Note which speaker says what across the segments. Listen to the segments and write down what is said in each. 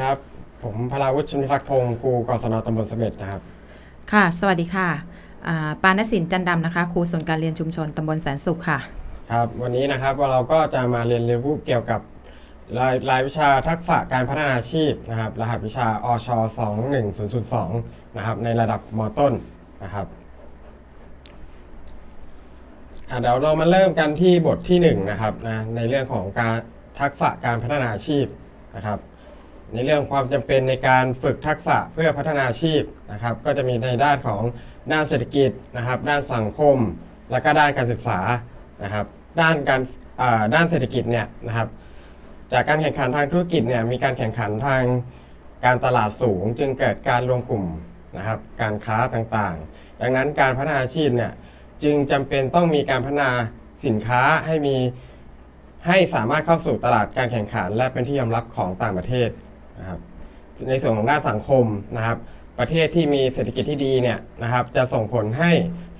Speaker 1: ครับสวัสดีครับ ผมพลาวุฒิชุนพิทักษ์พงศ์ครูกศนตำบลเสม็ดนะครับ
Speaker 2: ค่ะ สวัสดีค่ะอ่าปานสินจันดำนะคะครูส่วนการเรียนชุมชนตำบลแสนสุขค่ะ
Speaker 1: ครับ วันนี้นะครับเราก็จะมาเรียนรู้เกี่ยวกับรายรายวิชาทักษะการพัฒนาอาชีพนะครับ รหัสวิชาอช21002นะครับในระดับมต้นนะครับอะเดี๋ยวเรามาเริ่มกันที่บทที่หนึ่งนะครับนะในเรื่องของการทักษะการพัฒนาอาชีพนะครับ ในเรื่องความจำเป็นในการฝึกทักษะเพื่อพัฒนาอาชีพนะครับก็จะมีในด้านของด้านเศรษฐกิจนะครับ ด้านสังคม และก็ด้านการศึกษานะครับ ด้านการด้านเศรษฐกิจเนี่ยนะครับ จากการแข่งขันทางธุรกิจเนี่ยมีการแข่งขันทางการตลาดสูง จึงเกิดการรวมกลุ่มนะครับ การค้าต่างๆ ดังนั้นการพัฒนาอาชีพเนี่ยจึงจำเป็นต้องมีการพัฒนาสินค้าให้มีให้สามารถเข้าสู่ตลาดการแข่งขัน และเป็นที่ยอมรับของต่างประเทศ นะครับในส่วนของด้านสังคมนะครับ ประเทศที่มีเศรษฐกิจที่ดีเนี่ยนะครับจะส่งผลให้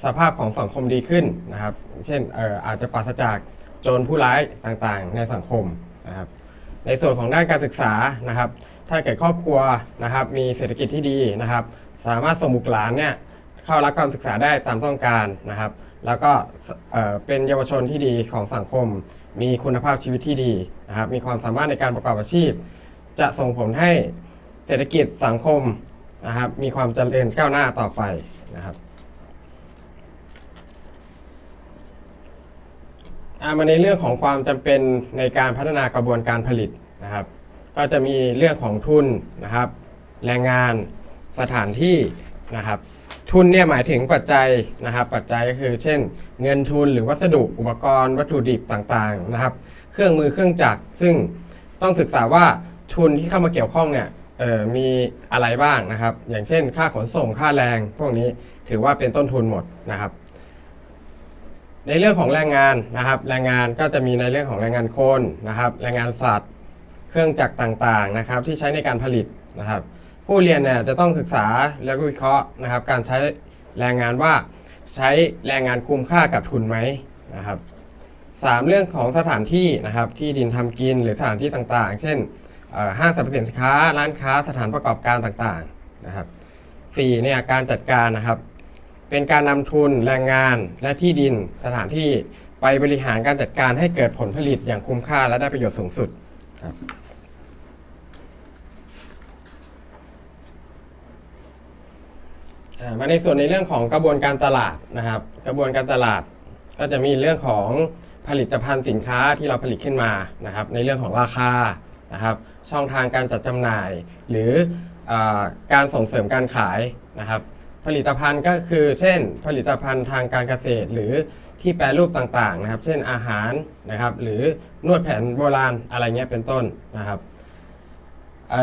Speaker 1: สภาพของสังคมดีขึ้นนะครับ เช่นเอออาจจะปราศจากโจรผู้ร้ายต่างๆ ในสังคมนะครับในส่วนของด้านการศึกษานะครับ ถ้าเกิดครอบครัวนะครับ มีเศรษฐกิจที่ดีนะครับ สามารถส่งบุตรหลานเนี่ยเข้ารับการศึกษาได้ตามต้องการนะครับ แล้วก็เป็นเยาวชนที่ดีของสังคม มีคุณภาพชีวิตที่ดีนะครับ มีความสามารถในการประกอบอาชีพ จะส่งผลให้เศรษฐกิจสังคมนะครับ มีความเจริญก้าวหน้าต่อไปนะครับมาในเรื่องของความจำเป็นในการพัฒนากระบวนการผลิตนะครับ ก็จะมีเรื่องของทุนนะครับ แรงงานสถานที่นะครับ ทุนเนี่ยหมายถึงปัจจัยนะครับ ปัจจัยก็คือเช่น เงินทุนหรือวัสดุอุปกรณ์ วัตถุดิบต่างๆนะครับ เครื่องมือเครื่องจักรซึ่งต้องศึกษาว่า ทุนที่เข้ามาเกี่ยวข้องเนี่ยมีอะไรบ้างนะครับ อย่างเช่น ค่าขนส่งค่าแรงพวกนี้ถือว่าเป็นต้นทุนหมดนะครับ ในเรื่องของแรงงานนะครับ แรงงานก็จะมีในเรื่องของแรงงานคนนะครับ แรงงานสัตว์ เครื่องจักรต่างๆนะครับ ที่ใช้ในการผลิตนะครับ ผู้เรียนเนี่ยจะต้องศึกษาแล้วก็วิเคราะห์นะครับ การใช้แรงงานว่าใช้แรงงานคุ้มค่ากับทุนไหมนะครับสามเรื่องของสถานที่นะครับที่ดินทำกินหรือสถานที่ต่างๆ เช่น ห้างสรรพสินค้า ร้านค้าสถานประกอบการต่างๆนะครับสี่เนี่ยการจัดการนะครับ เป็นการนำทุนแรงงานและที่ดินสถานที่ไปบริหารการจัดการให้เกิดผลผลิตอย่างคุ้มค่าและได้ประโยชน์สูงสุดครับมาในส่วนในเรื่องของกระบวนการตลาดนะครับ กระบวนการตลาดก็จะมีเรื่องของผลิตภัณฑ์สินค้าที่เราผลิตขึ้นมานะครับ ในเรื่องของราคา นะครับช่องทางการจัดจำหน่าย หรืออการส่งเสริมการขายนะครับผลิตภัณฑ์ก็คือเช่น ผลิตภัณฑ์ทางการเกษตร หรือที่แปรรูปต่างๆนะครับ เช่นอาหารนะครับหรือนวดแผนโบราณอะไรเงี้ยเป็นต้นนะครับ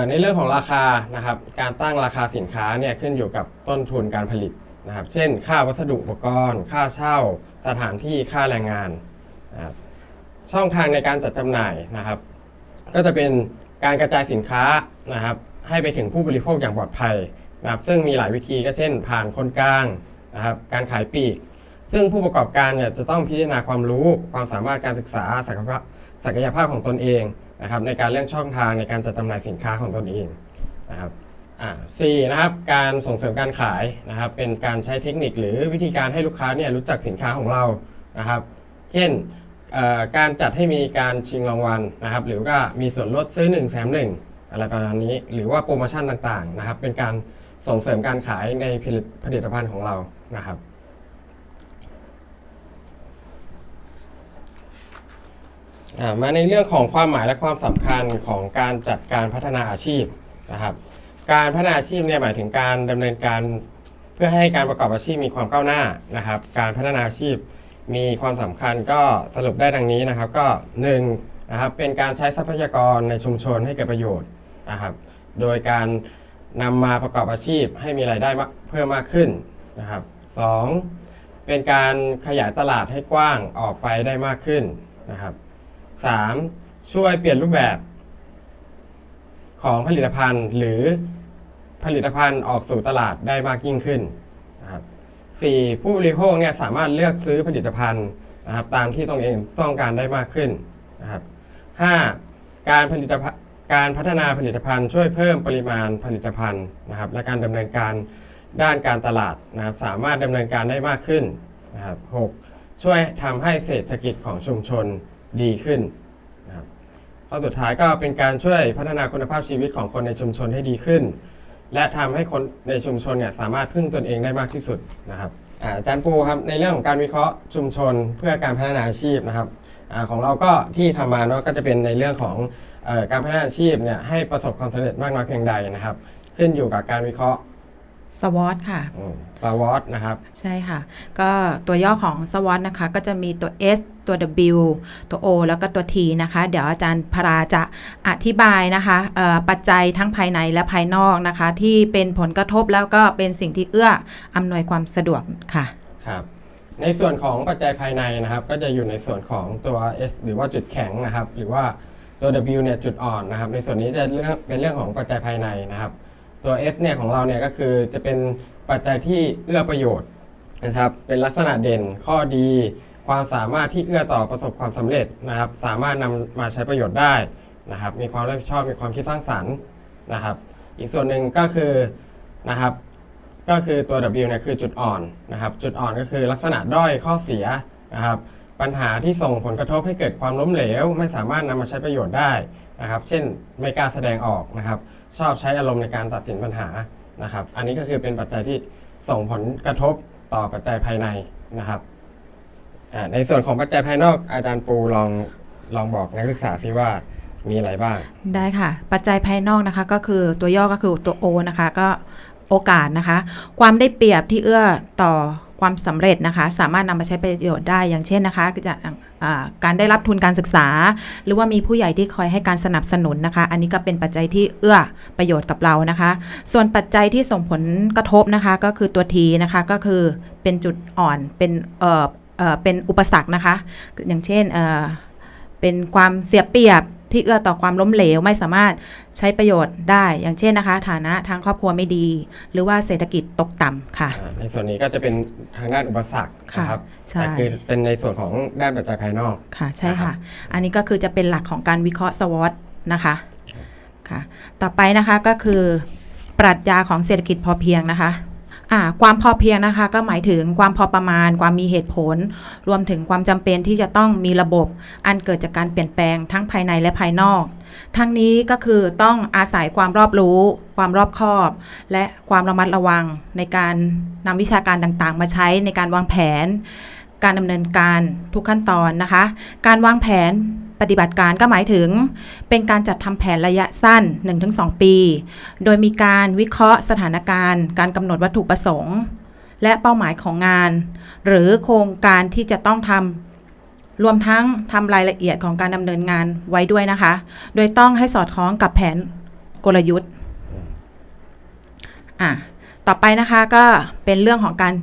Speaker 1: ในเรื่องของราคานะครับการตั้งราคาสินค้าเนี่ยขึ้นอยู่กับต้นทุนการผลิตนะครับ เช่น ค่าวัสดุอุปกรณ์ ค่าเช่า สถานที่ค่าแรงงานนะครับช่องทางในการจัดจำหน่ายนะครับ ก็จะเป็นการกระจายสินค้านะครับ ให้ไปถึงผู้บริโภคอย่างปลอดภัยนะครับซึ่งมีหลายวิธีก็เช่น ผ่านคนกลางนะครับการขายปลีก ซึ่งผู้ประกอบการเนี่ยจะต้องพิจารณาความรู้ความสามารถการศึกษาศักยภาพศักยภาพของตนเองนะครับในการเลือกช่องทางในการจัดจำหน่ายสินค้าของตนเองนะครับอ่าสี่นะครับการส่งเสริมการขายนะครับเป็นการใช้เทคนิคหรือวิธีการให้ลูกค้าเนี่ยรู้จักสินค้าของเรานะครับ เช่น การจัดให้มีการชิงรางวัลนะครับ หรือว่ามีส่วนลดซื้อ1แถม1อะไรประมาณนี้ หรือว่าโปรโมชั่นต่างๆนะครับ เป็นการส่งเสริมการขายในผลิตผลิตภัณฑ์ของเรานะครับมาในเรื่องของความหมายและความสำคัญของการจัดการพัฒนาอาชีพนะครับ การพัฒนาอาชีพเนี่ยหมายถึงการดำเนินการเพื่อให้การประกอบอาชีพมีความก้าวหน้านะครับ การพัฒนาอาชีพ มีความสำคัญก็สรุปได้ดังนี้นะครับ ก็1นะครับเป็นการใช้ทรัพยากรในชุมชนให้เกิดประโยชน์นะครับ โดยการนำมาประกอบอาชีพให้มีรายได้เพิ่มมากขึ้นนะครับสองเป็นการขยายตลาดให้กว้างออกไปได้มากขึ้นนะครับ 3. ช่วยเปลี่ยนรูปแบบของผลิตภัณฑ์หรือผลิตภัณฑ์ออกสู่ตลาดได้มากยิ่งขึ้น 4. ผู้บริโภคเนี่ยสามารถเลือกซื้อผลิตภัณฑ์นะครับตามที่ตนเองต้องการได้มากขึ้นนะครับ 5. การผลิตภัณฑ์การพัฒนาผลิตภัณฑ์ ช่วยเพิ่มปริมาณผลิตภัณฑ์นะครับและการดำเนินการด้านการตลาดนะครับสามารถดำเนินการได้มากขึ้นนะครับหกช่วยทำให้เศรษฐกิจของชุมชนดีขึ้นนะครับข้อสุดท้ายก็เป็นการช่วยพัฒนาคุณภาพชีวิตของคนในชุมชนให้ดีขึ้น และทำให้คนในชุมชนเนี่ยสามารถพึ่งตนเองได้มากที่สุดนะครับอาจารย์ปูครับในเรื่องของการวิเคราะห์ชุมชนเพื่อการพัฒนาอาชีพนะครับอของเราก็ที่ทำมาเนาะก็จะเป็นในเรื่องของออการพัฒนาอาชีพเนี่ยให้ประสบความสำเร็จมากน้อยเพียงใดนะครับ ขึ้นอยู่กับการวิเคราะห์
Speaker 2: สวอตค่ะ
Speaker 1: สวอตนะครับ
Speaker 2: ใช่ค่ะ ก็ตัวย่อของ SWOT นะคะ ก็จะมีตัว S ตัว W ตัว O แล้วก็ตัว T นะคะ เดี๋ยวอาจารย์พราจะอธิบายนะคะเอ่อปัจจัยทั้งภายในและภายนอกนะคะ ที่เป็นผลกระทบแล้วก็เป็นสิ่งที่เอื้ออำนวยความสะดวกค่ะ
Speaker 1: ครับในส่วนของปัจจัยภายในนะครับ ก็จะอยู่ในส่วนของตัว S หรือว่าจุดแข็งนะครับ หรือว่าตัว W เนี่ยจุดอ่อนนะครับ ในส่วนนี้จะเรื่องเป็นเรื่องของปัจจัยภายในนะครับ ตัว S เนี่ยของเราเนี่ยก็คือจะเป็นปัจจัยที่เอื้อประโยชน์นะครับ เป็นลักษณะเด่นข้อดี ความสามารถที่เอื้อต่อประสบความสำเร็จนะครับ สามารถนำมาใช้ประโยชน์ได้นะครับ มีความรับผิดชอบมีความคิดสร้างสรรค์นะครับ อีกส่วนหนึ่งก็คือนะครับ ก็คือตัว W เนี่ยคือจุดอ่อนนะครับ จุดอ่อนก็คือลักษณะด้อยข้อเสียนะครับ ปัญหาที่ส่งผลกระทบให้เกิดความล้มเหลว ไม่สามารถนำมาใช้ประโยชน์ได้ นะครับเช่นไม่กล้าแสดงออกนะครับชอบใช้อารมณ์ในการตัดสินปัญหานะครับอันนี้ก็คือเป็นปัจจัยที่ส่งผลกระทบต่อปัจจัยภายในนะครับในส่วนของปัจจัยภายนอกอาจารย์ปูลองลองบอกนักศึกษาซิว่ามีอะไรบ้าง
Speaker 2: ได้ค่ะ ปัจจัยภายนอกนะคะ ก็คือตัวย่อก็คือตัว O นะคะ ก็โอกาสนะคะ ความได้เปรียบที่เอื้อต่อ ความสำเร็จนะคะ สามารถนำมาใช้ประโยชน์ได้อย่างเช่นนะคะจะการได้รับทุนการศึกษา หรือว่ามีผู้ใหญ่ที่คอยให้การสนับสนุนนะคะ อันนี้ก็เป็นปัจจัยที่เอื้อประโยชน์กับเรานะคะ ส่วนปัจจัยที่ส่งผลกระทบนะคะก็คือตัวทีนะคะก็คือเป็นจุดอ่อนเป็นเอ่อเอ่อเป็นอุปสรรคนะคะ อย่างเช่นเอ่อเป็นความเสียเปรียบ ที่เอื้อต่อความล้มเหลวไม่สามารถใช้ประโยชน์ได้ อย่างเช่นนะคะ ฐานะทางครอบครัวไม่ดี หรือว่าเศรษฐกิจตกต่ำค่ะ
Speaker 1: อ่าในส่วนนี้ก็จะเป็นทางด้านอุปสรรค
Speaker 2: ค่ะ
Speaker 1: นะครับ
Speaker 2: ใช่
Speaker 1: แต่คือเป็นในส่วนของด้านปัจจัยภายนอก
Speaker 2: ค่ะใช่
Speaker 1: นะครั
Speaker 2: ค่ะ
Speaker 1: บ
Speaker 2: อันนี้ก็คือจะเป็นหลักของการวิเคราะห์สวอตนะคะค่ะ ต่อไปนะคะก็คือ ปรัชญาของเศรษฐกิจพอเพียงนะคะอ่า ความพอเพียงนะคะ ก็หมายถึงความพอประมาณ ความมีเหตุผล รวมถึงความจำเป็นที่จะต้องมีระบบ อันเกิดจากการเปลี่ยนแปลงทั้งภายในและภายนอก ทั้งนี้ก็คือต้องอาศัยความรอบรู้ ความรอบคอบ และความระมัดระวังในการนำวิชาการต่างๆ มาใช้ในการวางแผน การดำเนินการทุกขั้นตอนนะคะ การวางแผน ปฏิบัติการก็หมายถึง เป็นการจัดทำแผนระยะสั้น 1-2 ปี โดยมีการวิเคราะห์สถานการณ์ การกำหนดวัตถุประสงค์ และเป้าหมายของงาน หรือโครงการที่จะต้องทำรวมทั้งทำรายละเอียดของการดำเนินงานไว้ด้วยนะคะ โดยต้องให้สอดคล้องกับแผนกลยุทธ์ อะ ต่อไปนะคะก็เป็นเรื่องของการ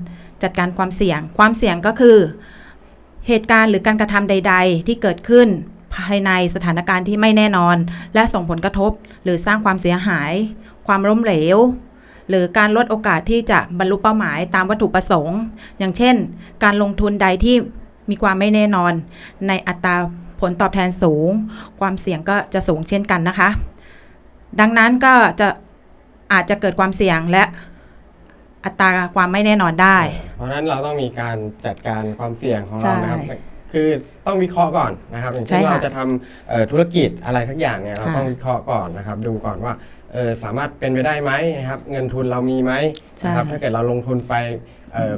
Speaker 2: จัดการความเสี่ยง ความเสี่ยงก็คือ เหตุการณ์หรือการกระทำใด ๆ ที่เกิดขึ้น ภายในสถานการณ์ที่ไม่แน่นอน และส่งผลกระทบ หรือสร้างความเสียหาย ความล้มเหลว หรือการลดโอกาสที่จะบรรลุเป้าหมายตามวัตถุประสงค์ อย่างเช่น การลงทุนใดที่มีความไม่แน่นอน ในอัตราผลตอบแทนสูง ความเสี่ยงก็จะสูงเช่นกันนะคะ ดังนั้นก็จะอาจจะเกิดความเสี่ยงและอัตราความไม่แน่นอนได้
Speaker 1: เพราะฉะนั้นเราต้องมีการจัดการความเสี่ยงของเรานะครับ
Speaker 2: ใช่
Speaker 1: คือต้องวิเคราะห์ก่อนนะครับอย่างเช่น
Speaker 2: ใช่ค่ะ
Speaker 1: เราจะทำเอ่อธุรกิจอะไรทักอย่างเนี่ยเรา
Speaker 2: ค่ะ
Speaker 1: ต้องวิเคราะห์ก่อนนะครับ ดูก่อนว่าเออสามารถเป็นไปได้ไหมนะครับ เงินทุนเรามีไหมนะครับถ้าเกิดเราลงทุนไปเอ่อ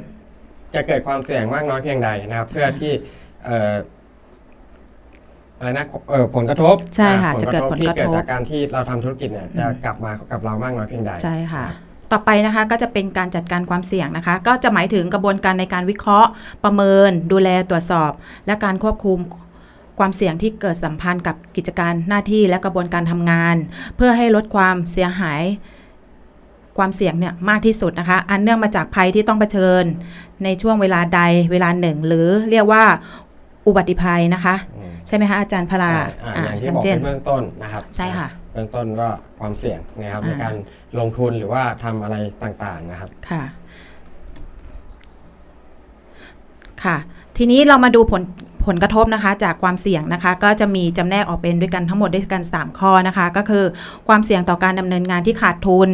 Speaker 1: จะเกิดความเสี่ยงมากน้อยเพียงใดนะครับ เพื่อที่เอ่ออะไรนะเอ่อผลกระทบ
Speaker 2: ใช่ค่ะ
Speaker 1: อ่า
Speaker 2: จะเกิดผล
Speaker 1: ที่
Speaker 2: กระทบ
Speaker 1: เกิดจากการที่เราทำธุรกิจเนี่ยจะกลับมากับเรามากน้อยเพียงใด
Speaker 2: ใช่ค่ะ ต่อไปนะคะก็จะเป็นการจัดการความเสี่ยงนะคะ ก็จะหมายถึงกระบวนการในการวิเคราะห์ ประเมิน ดูแลตรวจสอบ และการควบคุมความเสี่ยงที่เกิดสัมพันธ์กับกิจการหน้าที่และกระบวนการทำงาน เพื่อให้ลดความเสียหายความเสี่ยงเนี่ยมากที่สุดนะคะ อันเนื่องมาจากภัยที่ต้องเผชิญ ในช่วงเวลาใดเวลาหนึ่ง หรือเรียกว่าอุบัติภัยนะคะ ใช่ไหมคะอาจารย์พลา
Speaker 1: ใช่อ่าอย่างที่บอก
Speaker 2: เช่น
Speaker 1: ในเบื้องต้นนะครับ
Speaker 2: ใช่ค่ะ
Speaker 1: เบื้องต้นก็ความเสี่ยงนะครับ
Speaker 2: อ่า
Speaker 1: ในการลงทุนหรือว่าทำอะไรต่างๆนะครับ
Speaker 2: ค่ะค่ะ ทีนี้เรามาดูผลผผลกระทบนะคะจากความเสี่ยงนะคะ ก็จะมีจำแนกออกเป็นด้วยกันทั้งหมดด้วยกัน 3 ข้อนะคะ ก็คือความเสี่ยงต่อการดำเนินงานที่ขาดทุน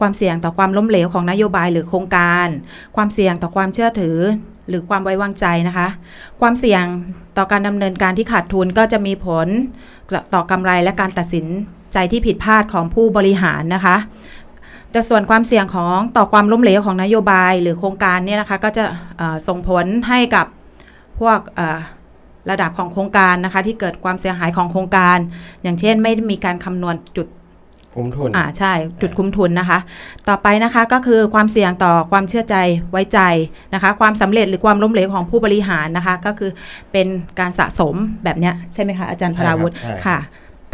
Speaker 2: ความเสี่ยงต่อความล้มเหลวของนโยบายหรือโครงการ ความเสี่ยงต่อความเชื่อถือ หรือความไว้วางใจนะคะ ความเสี่ยงต่อการดำเนินการที่ขาดทุนก็จะมีผลต่อกำไรและการตัดสินใจที่ผิดพลาดของผู้บริหารนะคะ แต่ส่วนความเสี่ยงของต่อความล้มเหลวของนโยบายหรือโครงการเนี่ยนะคะ ก็จะส่งผลให้กับพวกระดับของโครงการนะคะ ที่เกิดความเสียหายของโครงการ อย่างเช่นไม่มีการคำนวณจุด
Speaker 1: คุ้มทุน
Speaker 2: อ่าใช่จุดคุ้มทุนนะคะ ต่อไปนะคะก็คือความเสี่ยงต่อความเชื่อใจไว้ใจนะคะ ความสำเร็จหรือความล้มเหลวของผู้บริหารนะคะ ก็คือเป็นการสะสมแบบเนี้ยใช่ไหมคะอาจารย์พ
Speaker 1: ใช่ครั
Speaker 2: รา
Speaker 1: บ
Speaker 2: วุธ
Speaker 1: ใช่
Speaker 2: ค่ะ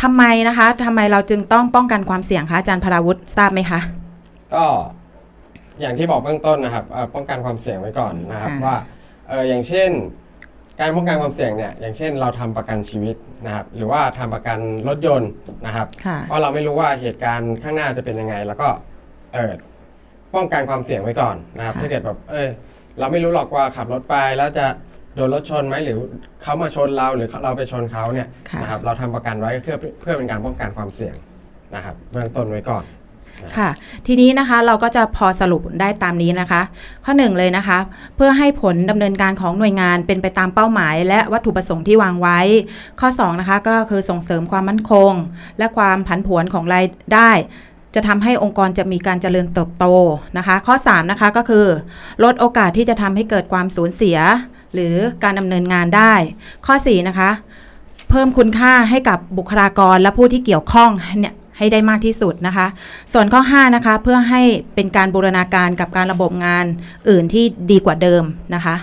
Speaker 2: ทำไมนะคะทำไมเราจึงต้องป้องกันความเสี่ยงคะอาจารย์พราวุธทราบไหมคะ
Speaker 1: ก็อย่างที่บอกเบื้องต้นนะครับเอ่อป้องกันความเสี่ยงไว้ก่อนนะครับ
Speaker 2: ค่ะ
Speaker 1: ว่าเอออย่างเช่น การป้องกันความเสี่ยงเนี่ยอย่างเช่นเราทำประกันชีวิตนะครับหรือว่าทำประกันรถยนต์นะครับ
Speaker 2: ค่ะ
Speaker 1: เพราะเราไม่รู้ว่าเหตุการณ์ข้างหน้าจะเป็นยังไง แล้วก็เออป้องกันความเสี่ยงไว้ก่อนนะครับ
Speaker 2: ค่ะ
Speaker 1: ถ้าเกิดแบบเออเราไม่รู้หรอกว่าขับรถไปแล้วจะโดนรถชนไหมหรือเขามาชนเราหรือเราไปชนเขาเนี่ย
Speaker 2: ค่ะ
Speaker 1: นะครับเราทำประกันไว้เพื่อเพื่อเป็นการป้องกันความเสี่ยงนะครับเบื้องต้นไว้ก่อน
Speaker 2: ค่ะ ทีนี้นะคะเราก็จะพอสรุปได้ตามนี้นะคะ ข้อหนึ่งเลยนะคะ เพื่อให้ผลดำเนินการของหน่วยงานเป็นไปตามเป้าหมาย และวัตถุประสงค์ที่วางไว้ ข้อ2นะคะก็คือส่งเสริมความมั่นคง และความผันผวนของรายได้ จะทำให้องค์กรจะมีการเจริญเติบโตนะคะ ข้อ3นะคะก็คือ ลดโอกาสที่จะทำให้เกิดความสูญเสีย หรือการดำเนินงานได้ ข้อ4นะคะเพิ่มคุณค่าให้กับบุคลากรและผู้ที่เกี่ยวข้องเนี่ย ให้ได้มากที่สุดนะคะ ส่วนข้อ 5 นะคะ เพื่อให้เป็นการบูรณาการกับการระบบงานอื่นที่ดีกว่าเดิมนะคะ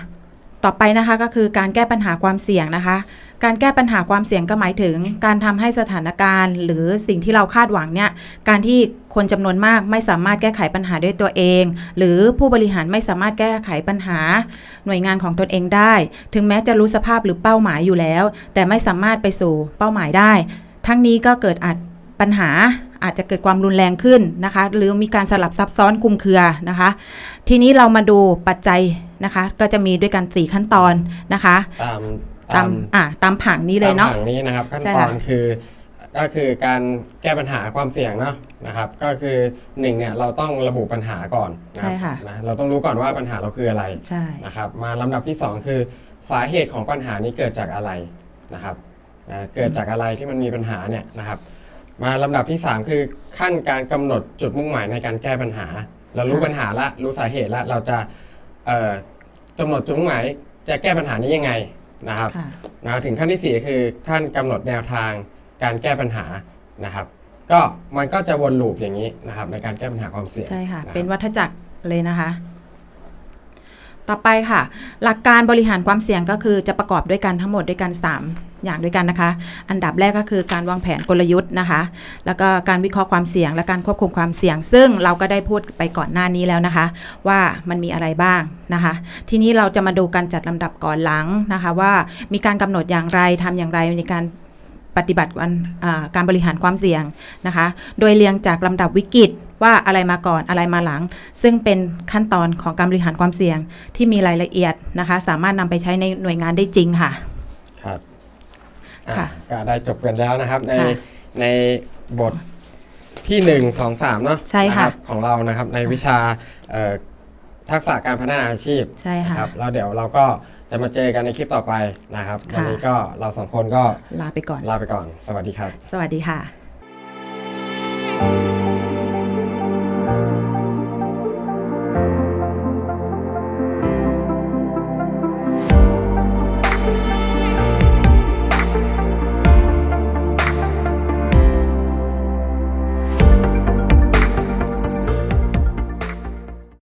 Speaker 2: ต่อไปนะคะก็คือการแก้ปัญหาความเสี่ยงนะคะ การแก้ปัญหาความเสี่ยงก็หมายถึง การทำให้สถานการณ์ หรือสิ่งที่เราคาดหวังเนี่ยการที่คนจำนวนมากไม่สามารถแก้ไขปัญหาด้วยตัวเอง หรือผู้บริหารไม่สามารถแก้ไขปัญหา หน่วยงานของตนเองได้ ถึงแม้จะรู้สภาพหรือเป้าหมายอยู่แล้ว แต่ไม่สามารถไปสู่เป้าหมายได้ ทั้งนี้ก็เกิดอาจ ปัญหาอาจจะเกิดความรุนแรงขึ้นนะคะ หรือมีการสลับซับซ้อนคลุมเครือนะคะ ทีนี้เรามาดูปัจจัยนะคะ ก็จะมีด้วยกัน 4 ขั้นตอนนะคะ
Speaker 1: ตาม
Speaker 2: ตามอ่าตามผังนี้เลยเนาะ
Speaker 1: ตมผังนี้นะครับขั้น
Speaker 2: ใช่
Speaker 1: ต
Speaker 2: ค่ะ
Speaker 1: อนคือก็คือการแก้ปัญหาความเสี่ยงเนาะนะครับ ก็คือหนึ่งเนี่ยเราต้องระบุปัญหาก่อนน
Speaker 2: ใช่ค่ะ
Speaker 1: นะเราต้องรู้ก่อนว่าปัญหาเราคืออะไร
Speaker 2: ใช่
Speaker 1: นะครับมาลำดับที่ 2 คือสาเหตุของปัญหานี้เกิดจากอะไรนะครับนะเกิดจากอะไรที่มันมีปัญหาเนี่ยนะครับ มาลำดับที่ 3 คือขั้นการกำหนดจุดมุ่งหมายในการแก้ปัญหา เรารู้ปัญหาละรู้สาเหตุละเราจะเอ่อกำหนดจุดมุ่งหมายจะแก้ปัญหานี้ยังไงนะครับ
Speaker 2: ค่ะ
Speaker 1: นะถึงขั้นที่4คือขั้นกำหนดแนวทางการแก้ปัญหานะครับ ก็มันก็จะวนลูปอย่างนี้นะครับ ในการแก้ปัญหาความเสี่ยง
Speaker 2: ใช่ค่ะ
Speaker 1: นรับ
Speaker 2: เป็นวัฏจักรเลยนะคะ ต่อไปค่ะ หลักการบริหารความเสี่ยงก็คือจะประกอบด้วยกันทั้งหมดด้วยกัน3 อย่างด้วยกันนะคะ อันดับแรกก็คือการวางแผนกลยุทธ์นะคะ แล้วก็การวิเคราะห์ความเสี่ยง และการควบคุมความเสี่ยง ซึ่งเราก็ได้พูดไปก่อนหน้านี้แล้วนะคะ ว่ามันมีอะไรบ้างนะคะ ทีนี้เราจะมาดูการจัดลำดับก่อนหลังนะคะ ว่ามีการกำหนดอย่างไรทำอย่างไรในการปฏิบัติการการบริหารความเสี่ยงนะคะ โดยเรียงจากลำดับวิกฤตว่าอะไรมาก่อนอะไรมาหลัง ซึ่งเป็นขั้นตอนของการบริหารความเสี่ยงที่มีรายละเอียดนะคะ สามารถนำไปใช้ในหน่วยงานได้จริงค่ะ
Speaker 1: ครับ
Speaker 2: ค่ะ
Speaker 1: ก็ได้จบกันแล้วนะครับ ใน
Speaker 2: ค่ะ
Speaker 1: ในบทที่หนึ่งสองสามเนาะ
Speaker 2: ใช่ค่ะ
Speaker 1: นรับของเรานะครับในวิชาเอ่อทักษะการพัฒนาอาชีพ
Speaker 2: ใช่ค่ะ
Speaker 1: นะครับแล้วเดี๋ยวเราก็จะมาเจอกันในคลิปต่อไปนะครับ
Speaker 2: ค่ะ
Speaker 1: วันนี้ก็เราสองคนก็
Speaker 2: ลาไปก่อน
Speaker 1: ลาไปก่อน สวัสดีครับ
Speaker 2: สวัสดีค่ะ